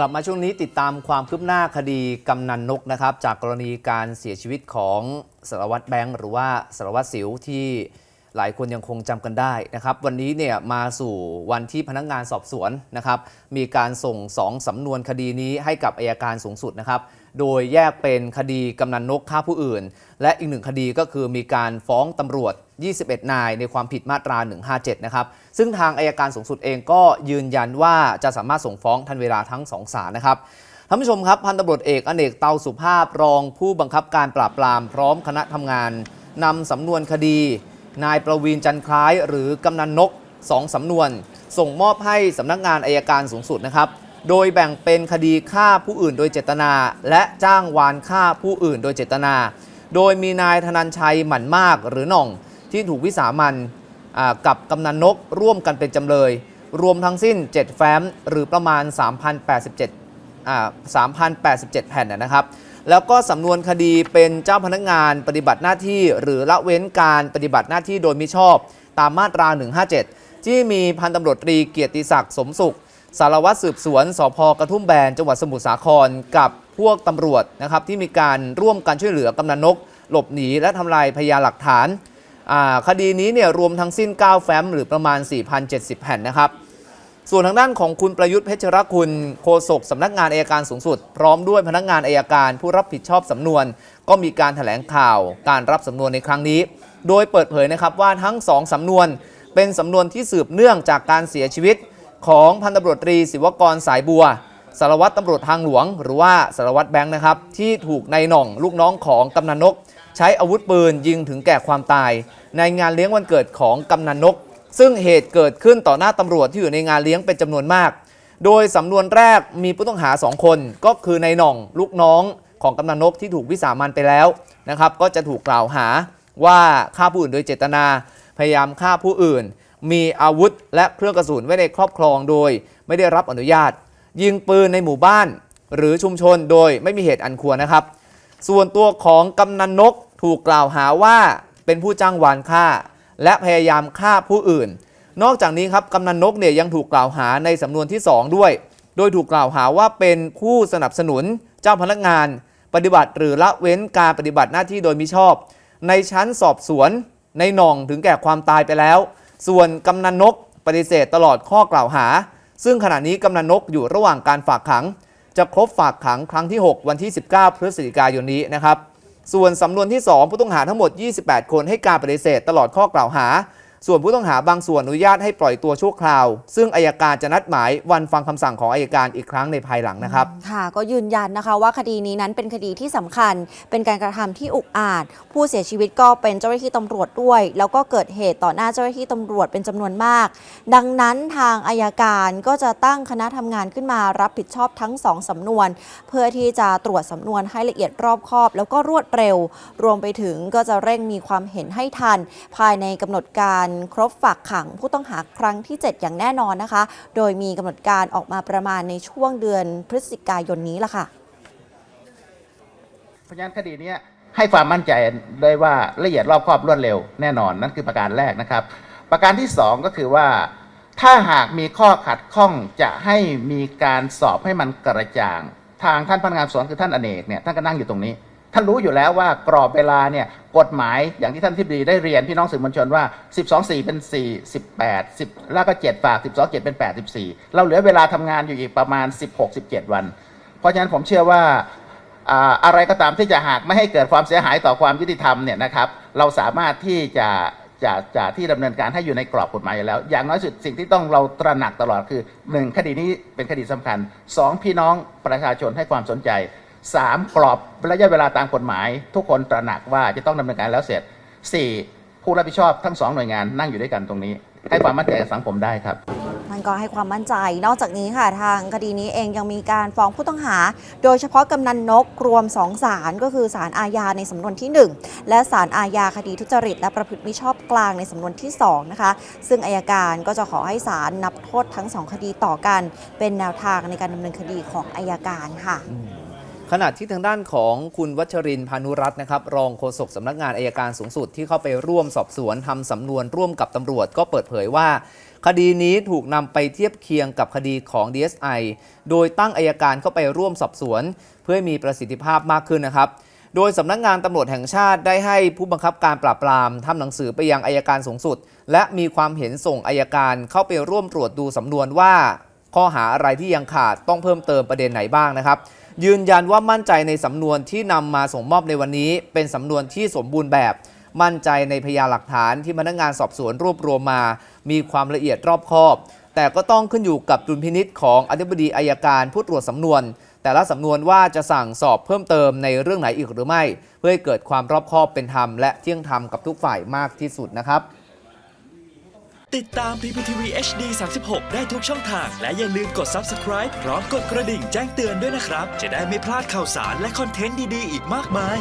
กลับมาช่วงนี้ติดตามความคืบหน้าคดีกำนันนกนะครับ จากกรณีการเสียชีวิตของสารวัตรแบงค์หรือว่าสารวัตรสิวที่ หลายคนยังคงจำกันได้นะครับ วันนี้เนี่ยมาสู่วันที่พนักงานสอบสวนนะครับ มีการส่งสองสำนวนคดีนี้ให้กับอายการสูงสุดนะครับ โดยแยกเป็นคดีกำนันนกฆ่าผู้อื่น และอีกหนึ่งคดีก็คือมีการฟ้องตำรวจ 21 นาย ในความผิดมาตรา 157 นะครับ ซึ่งทางอายการสูงสุดเองก็ยืนยันว่าจะสามารถส่งฟ้องทันเวลาทั้งสองศาลนะครับท่านผู้ชมครับพันตำรวจเอกอเนกเตาสุภาพรองผู้บังคับการปราบปรามพร้อมคณะทำงานนำสำนวนคดี นายประวีนจันท์คล้ายหรือกำนันนกสองสำนวน ส่งมอบให้สำนักงานอายการสูงสุดนะครับ โดยแบ่งเป็นคดีฆ่าผู้อื่นโดยเจตนา และจ้างวานฆ่าผู้อื่นโดยเจตนา โดยมีนายธนันชัยหมั่นมากหรือหน่องที่ถูกวิสามันกับกำนันนกร่วมกันเป็นจำเลย รวมทั้งสิ้น 7 แฟ้มหรือประมาณ 3,087อ่า3,087 แผ่นนะครับ แล้วก็สำนวนคดีเป็นเจ้าพนักงานปฏิบัติหน้าที่ หรือละเว้นการปฏิบัติหน้าที่โดยมิชอบ ตามมาตรา 157 ที่มีพันตำรวจตรีเกียรติศักดิ์สมสุข สารวัตรสืบสวนสพกระทุ่มแบนจังหวัดสมุทรสาครกับพวกตำรวจนะครับที่มีการร่วมกันช่วยเหลือกำนันนก หลบหนีและทำลายพยานหลักฐานคดีนี้เนี่ยรวมทั้งสิ้น 9 แฟ้มหรือประมาณ 4,070 แผ่นนะครับ ส่วนทางด้านของคุณประยุทธ์เพชรคุณโฆษกสำนักงานอายการสูงสุด พร้อมด้วยพนักงานอายการผู้รับผิดชอบสำนวน ก็มีการแถลงข่าวการรับสำนวนในครั้งนี้ โดยเปิดเผยนะครับว่าทั้งสองสำนวน เป็นสำนวนที่สืบเนื่องจากการเสียชีวิต ของพันตำรวจตรีศิวกรสายบัวสารวัตรตำรวจทางหลวง หรือว่าสารวัตรแบงค์นะครับที่ถูกนายหน่องลูกน้องของกำนันนก ใช้อาวุธปืนยิงถึงแก่ความตาย ในงานเลี้ยงวันเกิดของกำนันนก ซึ่งเหตุเกิดขึ้นต่อหน้าตำรวจที่อยู่ในงานเลี้ยงเป็นจำนวนมาก โดยสำนวนแรกมีผู้ต้องหา 2 คนก็คือนายหน่องลูกน้องของกำนันนกที่ถูกวิสามันไปแล้วนะครับ ก็จะถูกกล่าวหาว่าฆ่าผู้อื่นโดยเจตนา พยายามฆ่าผู้อื่น มีอาวุธและเครื่องกระสุนไว้ในครอบครองโดย ไม่ได้รับอนุญาต ยิงปืนในหมู่บ้าน หรือชุมชนโดยไม่มีเหตุอันควรนะครับ ส่วนตัวของกำนันนกถูกกล่าวหาว่าเป็นผู้จ้างวานฆ่า และพยายามฆ่าผู้อื่น นอกจากนี้ครับกำนันนกเนี่ยยังถูกกล่าวหาในสำนวนที่ 2 ด้วย โดยถูกกล่าวหาว่าเป็นผู้สนับสนุนเจ้าพนักงาน ปฏิบัติหรือละเว้นการปฏิบัติหน้าที่โดยมิชอบ ในชั้นสอบสวนในหน่องถึงแก่ความตายไปแล้ว ส่วนกำนันนกปฏิเสธตลอดข้อกล่าวหา ซึ่งขณะนี้กำนันนกอยู่ระหว่างการฝากขัง จะครบฝากขังครั้งที่ 6 วันที่ 19 พฤศจิกายนนี้นะครับ ส่วนสำนวนที่ 2 ผู้ต้องหาทั้งหมด 28 คนให้การปฏิเสธตลอดข้อกล่าวหา ส่วนผู้ต้องหาบางส่วนอนุญาตให้ปล่อยตัวชั่วคราว ซึ่งอายการจะนัดหมายวันฟังคำสั่งของอายการอีกครั้งในภายหลังนะครับ ค่ะ ก็ยืนยันนะคะว่าคดีนี้นั้นเป็นคดีที่สำคัญ เป็นการกระทำที่อุกอาจ ผู้เสียชีวิตก็เป็นเจ้าหน้าที่ตำรวจด้วย แล้วก็เกิดเหตุต่อหน้าเจ้าหน้าที่ตำรวจเป็นจำนวนมาก ดังนั้นทางอายการก็จะตั้งคณะทำงานขึ้นมารับผิดชอบทั้งสองสำนวน เพื่อที่จะตรวจสำนวนให้ละเอียดรอบคอบ แล้วก็รวดเร็ว รวมไปถึงก็จะเร่งมีความเห็นให้ทัน ภายในกำหนดการครบฝากขังผู้ต้องหาครั้งที่ 7 อย่างแน่นอนนะคะ โดยมีกำหนดการออกมาประมาณในช่วงเดือนพฤศจิกายนนี้ละค่ะพรานคดีนี้ให้ความมั่นใจได้ว่าละเอียดรอบคอบรวดเร็วแน่นอนนั่นคือประการแรกนะครับ ประการที่สองก็คือว่า ถ้าหากมีข้อขัดข้องจะให้มีการสอบให้มันกระจ่าง ทางท่านพนักงานสอบสวนคือท่านอเนกเนี่ยท่านก็นั่งอยู่ตรงนี้ ท่านรู้อยู่แล้วว่ากรอบเวลาเนี่ยกฎหมายอย่างที่ท่านทิบดีได้เรียนพี่น้องสื่อมวลชนว่า 12 4 เป็น 4 18 10 แล้วก็ 7 ฝาก 12 7 เป็น84เราเหลือเวลาทำงานอยู่อีกประมาณ 16 17 วัน เพราะฉะนั้นผมเชื่อว่าอะไรก็ตามที่จะหากไม่ให้เกิดความเสียหายต่อความยุติธรรมเนี่ยนะครับเราสามารถที่จะจะจะที่ดำเนินการให้อยู่ในกรอบกฎหมายอยู่แล้ว อย่างน้อยสุดสิ่งที่ต้องเราตระหนักตลอดคือหนึ่งคดีนี้เป็นคดีสำคัญสองพี่น้องประชาชนให้ความสนใจ สามกรอบระยะเวลาตามกฎหมาย ทุกคนตระหนักว่าจะต้องดำเนินการแล้วเสร็จสี่ผู้รับผิดชอบทั้งสองหน่วยงานนั่งอยู่ด้วยกันตรงนี้ ให้ความมั่นใจสังคมได้ครับมันก็ให้ความมั่นใจ นอกจากนี้ค่ะทางคดีนี้เองยังมีการฟ้องผู้ต้องหา โดยเฉพาะกำนันนกรวม2ศาลก็คือศาลอาญาในสำนวนที่ 1 และศาลอาญาคดีทุจริต และประพฤติมิชอบกลางในสำนวนที่2นะคะซึ่งอายการก็จะขอให้ศาลนับโทษทั้ง 2 คดีต่อกัน เป็นแนวทางในการดำเนินคดีของอายการค่ะ ขณะที่ทางด้านของคุณวัชรินพานุรัตน์นะครับ รองโฆษกสำนักงานอายการสูงสุดที่เข้าไปร่วมสอบสวนทำสำนวนร่วมกับตำรวจก็เปิดเผยว่า คดีนี้ถูกนำไปเทียบเคียงกับคดีของ DSI โดยตั้งอายการเข้าไปร่วมสอบสวน เพื่อมีประสิทธิภาพมากขึ้นนะครับโดยสำนักงานตำรวจแห่งชาติได้ให้ผู้บังคับการปราบปรามทำหนังสือไปยังอายการสูงสุด และมีความเห็นส่งอายการเข้าไปร่วมตรวจดูสำนวนว่า ข้อหาอะไรที่ยังขาดต้องเพิ่มเติมประเด็นไหนบ้างนะครับ ยืนยันว่ามั่นใจในสำนวนที่นำมาส่งมอบในวันนี้ เป็นสำนวนที่สมบูรณ์แบบ มั่นใจในพยานหลักฐานที่พนักงานสอบสวนรวบรวมมา มีความละเอียดรอบคอบ แต่ก็ต้องขึ้นอยู่กับดุลพินิษของอธิบดีอายการผู้ตรวจสำนวน แต่ละสำนวนว่าจะสั่งสอบเพิ่มเติมในเรื่องไหนอีกหรือไม่ เพื่อให้เกิดความรอบคอบเป็นธรรมและเที่ยงธรรมกับทุกฝ่ายมากที่สุดนะครับ ติดตาม PPTV HD 36 ได้ทุกช่องทาง และอย่าลืมกด subscribe พร้อมกดกระดิ่งแจ้งเตือนด้วยนะครับ จะได้ไม่พลาดข่าวสารและคอนเทนต์ดี ๆ อีกมากมาย